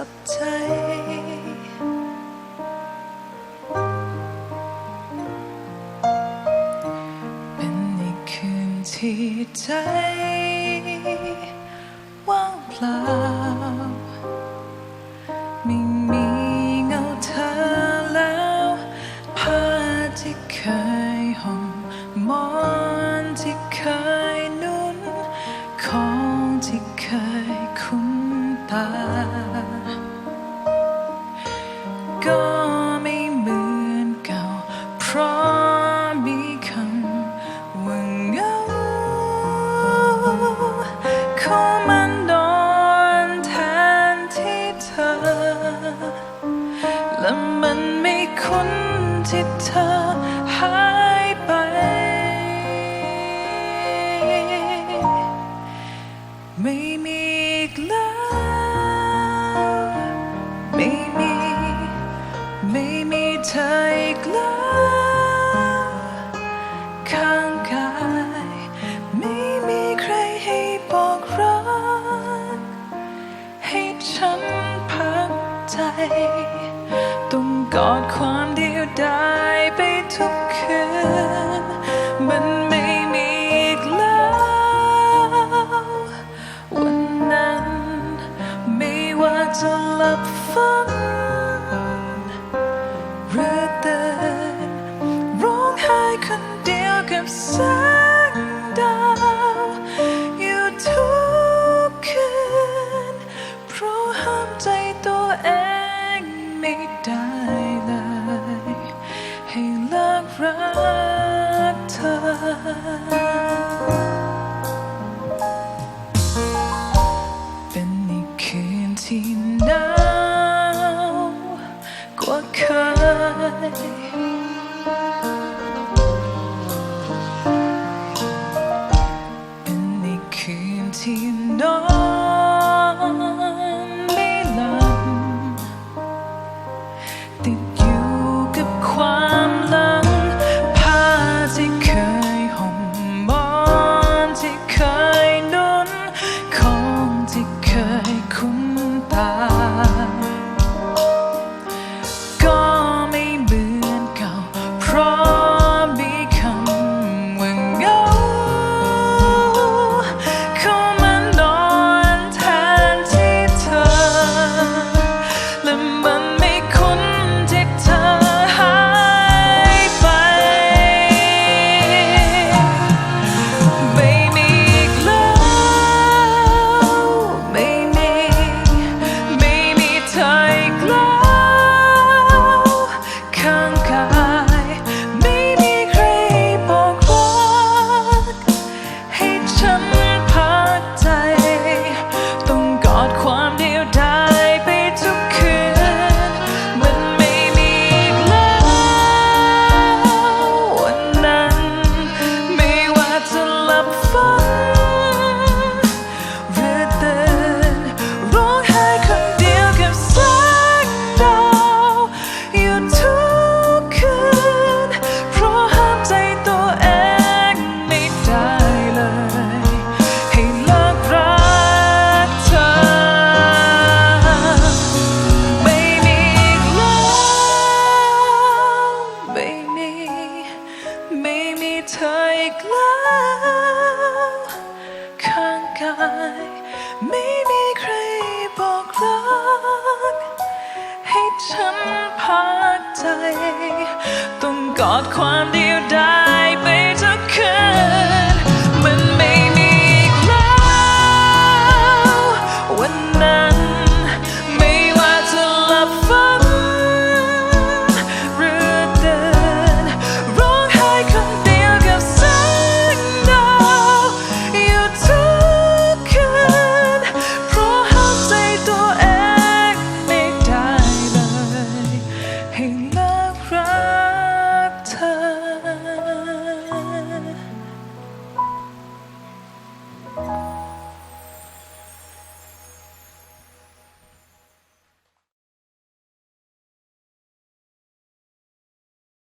ับใจ เป็นอีกคืนที่ใจ ธออีกแล้วข้างกายไม่มีใครให้บอกรัก ให้ฉันพักใจ ต้องกอดความเดียวดายไปทุกคืน 我可以 ไม่มีเธออีกแล้วข้างกายไม่มีใครบอกรักให้ฉันพักใจ ต้องกอดความดี